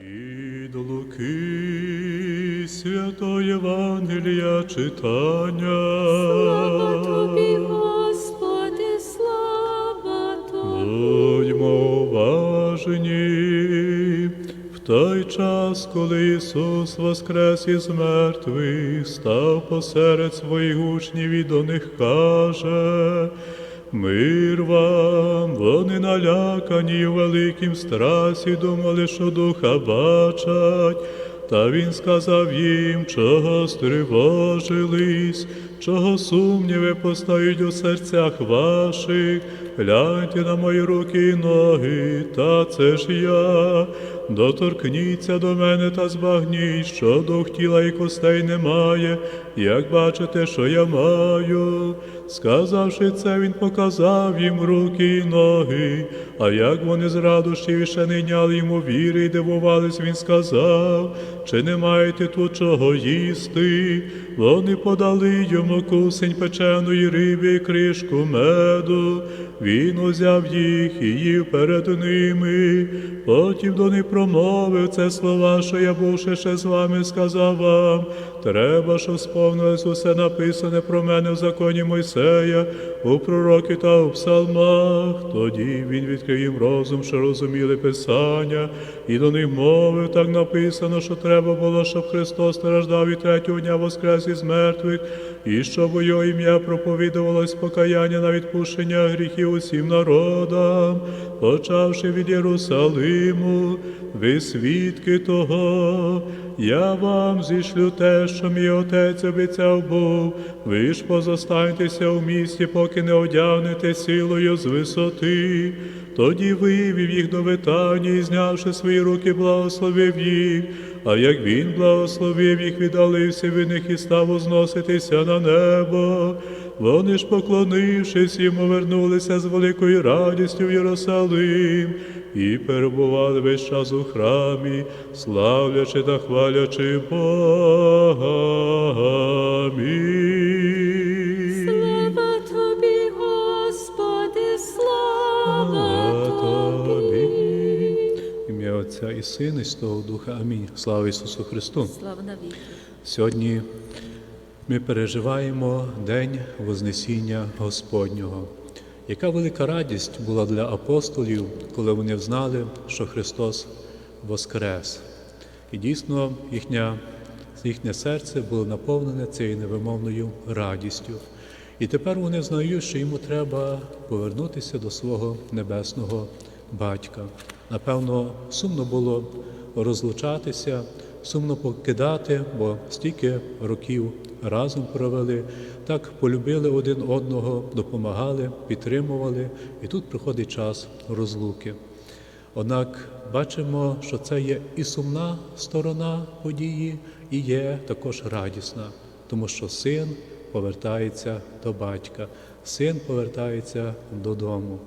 Від Луки Святого Євангелія читання. Слава тобі, Господи, слава тобі. Будьмо уважні. В той час, коли Ісус воскрес із мертвих, став посеред своїх учнів і до них каже, Мир вам, вони налякані в великім страсі думали, що духа бачать. Та він сказав їм, чого стривожились, чого сумніви постають у серцях ваших, гляньте на мої руки і ноги, та це ж я. Доторкніться до мене та збагніть, що дух тіла і костей немає, як бачите, що я маю. Сказавши це, він показав їм руки і ноги, а як вони з радощів і йняли йому віри і дивувались, він сказав, чи не маєте тут чого їсти? Вони подали йому кусень печеної риби і кришку меду. Він узяв їх і їв перед ними. Потім до них промовив це слова, що я бувши ще з вами, сказав вам. Треба, що щоб сповнилось усе написане про мене в законі Мойсея, у пророки та у псалмах. Тоді він відкрив їм розум, що розуміли Писання, і до них мовив, так написано, що треба було, щоб Христос страждав і третього дня воскрес із мертвих, і щоб у його ім'я проповідувалось покаяння на відпущення гріхів усім народам, почавши від Єрусалиму, ви свідки того, я вам зішлю те, що мій отець обіцяв був, ви ж позостаньтеся у місті, поки не одягнете силою з висоти. Тоді вивів їх до Витанії, і, знявши свої руки, благословив їх. А як він благословив їх, віддалився від них і став узноситися на небо. Вони ж, поклонившись йому, вернулися з великою радістю в Єрусалим і перебували весь час у храмі, славлячи та хвалячи Бога. Слава тобі, Господи, слава тобі. Ім'я Отця і Сина, і Святого Духа. Амінь. Слава Ісусу Христу. Слава навіки. Сьогодні ми переживаємо День Вознесіння Господнього. Яка велика радість була для апостолів, коли вони взнали, що Христос Воскрес. І дійсно їхня, їхнє серце було наповнене цією невимовною радістю. І тепер вони знають, що йому треба повернутися до свого небесного батька. Напевно, сумно було розлучатися, сумно покидати, бо стільки років разом провели, так полюбили один одного, допомагали, підтримували, і тут приходить час розлуки. Однак бачимо, що це є і сумна сторона події, і є також радісна, тому що син повертається до батька, син повертається додому.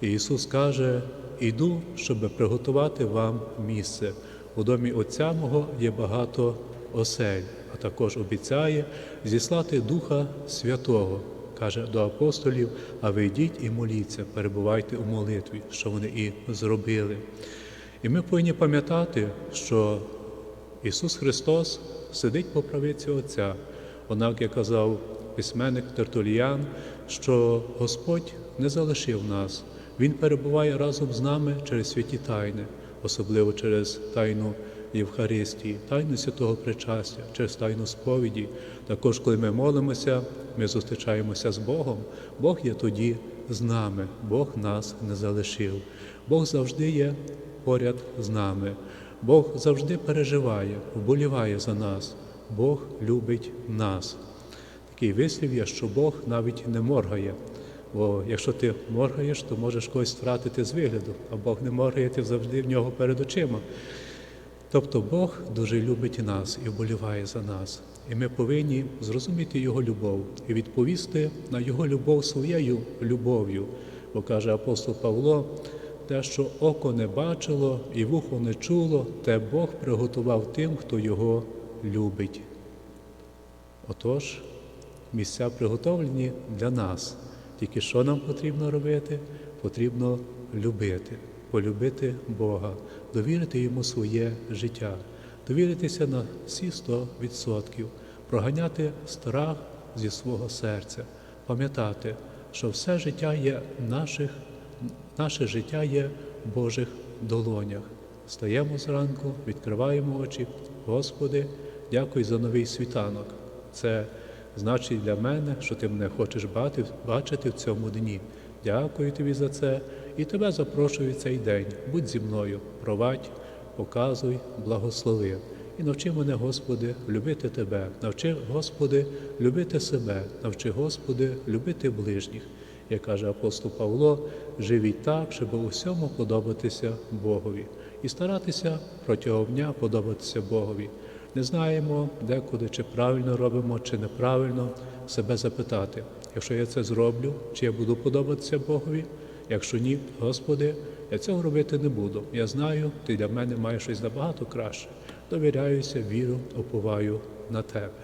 І Ісус каже: Іду, щоб приготувати вам місце. У домі Отця мого є багато осель, а також обіцяє зіслати Духа Святого. Каже до апостолів, а ви йдіть і моліться, перебувайте у молитві, що вони і зробили. І ми повинні пам'ятати, що Ісус Христос сидить по правиці Отця. Однак, як казав письменник Тертуліян, що Господь не залишив нас, Він перебуває разом з нами через святі тайни, особливо через тайну Євхаристії, тайну святого причастя, через тайну сповіді. Також, коли ми молимося, ми зустрічаємося з Богом. Бог є тоді з нами, Бог нас не залишив. Бог завжди є поряд з нами. Бог завжди переживає, вболіває за нас. Бог любить нас. Такий вислів є, що Бог навіть не моргає. Бо якщо ти моргаєш, то можеш когось втратити з вигляду, а Бог не моргає, ти завжди в нього перед очима. Тобто Бог дуже любить нас і вболіває за нас. І ми повинні зрозуміти Його любов і відповісти на Його любов своєю любов'ю. Бо каже апостол Павло, те, що око не бачило і вухо не чуло, те Бог приготував тим, хто його любить. Отож, місця приготовлені для нас. Тільки що нам потрібно робити? Потрібно любити. полюбити Бога, довірити йому своє життя, довіритися на всі 100%, проганяти страх зі свого серця, пам'ятати, що все життя є наших, наше життя є в Божих долонях. Стаємо зранку, відкриваємо очі. Господи, дякую за новий світанок. Це значить для мене, що ти мене хочеш бати- бачити в цьому дні. Дякую тобі за це і тебе запрошую в цей день. Будь зі мною, провадь, показуй, благослови. І навчи мене, Господи, любити Тебе, навчи, Господи, любити себе, навчи, Господи, любити ближніх. Як каже апостол Павло, живіть так, щоб у всьому подобатися Богові, і старатися протягом дня подобатися Богові. Не знаємо декуди, чи правильно робимо, чи неправильно себе запитати. Якщо я це зроблю, чи я буду подобатися Богові? Якщо ні, Господи, я цього робити не буду. Я знаю, ти для мене маєш щось набагато краще. Довіряюся, віру, оповаю на тебе.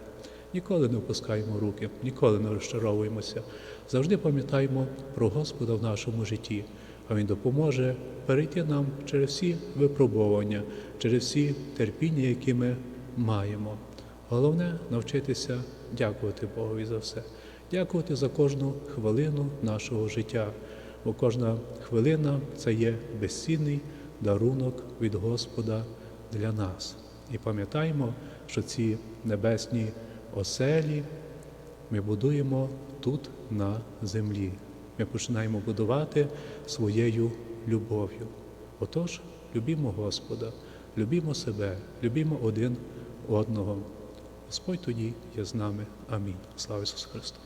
Ніколи не опускаємо руки, ніколи не розчаровуємося. Завжди пам'ятаємо про Господа в нашому житті, а Він допоможе перейти нам через всі випробування, через всі терпіння, які ми маємо. Головне навчитися дякувати Богові за все, дякувати за кожну хвилину нашого життя, бо кожна хвилина це є безцінний дарунок від Господа для нас. І пам'ятаємо, що ці небесні оселі ми будуємо тут на землі. Ми починаємо будувати своєю любов'ю. Отож, любімо Господа, любімо себе, любімо один одного. Господь тоді є з нами. Амінь. Слава Ісусу Христу!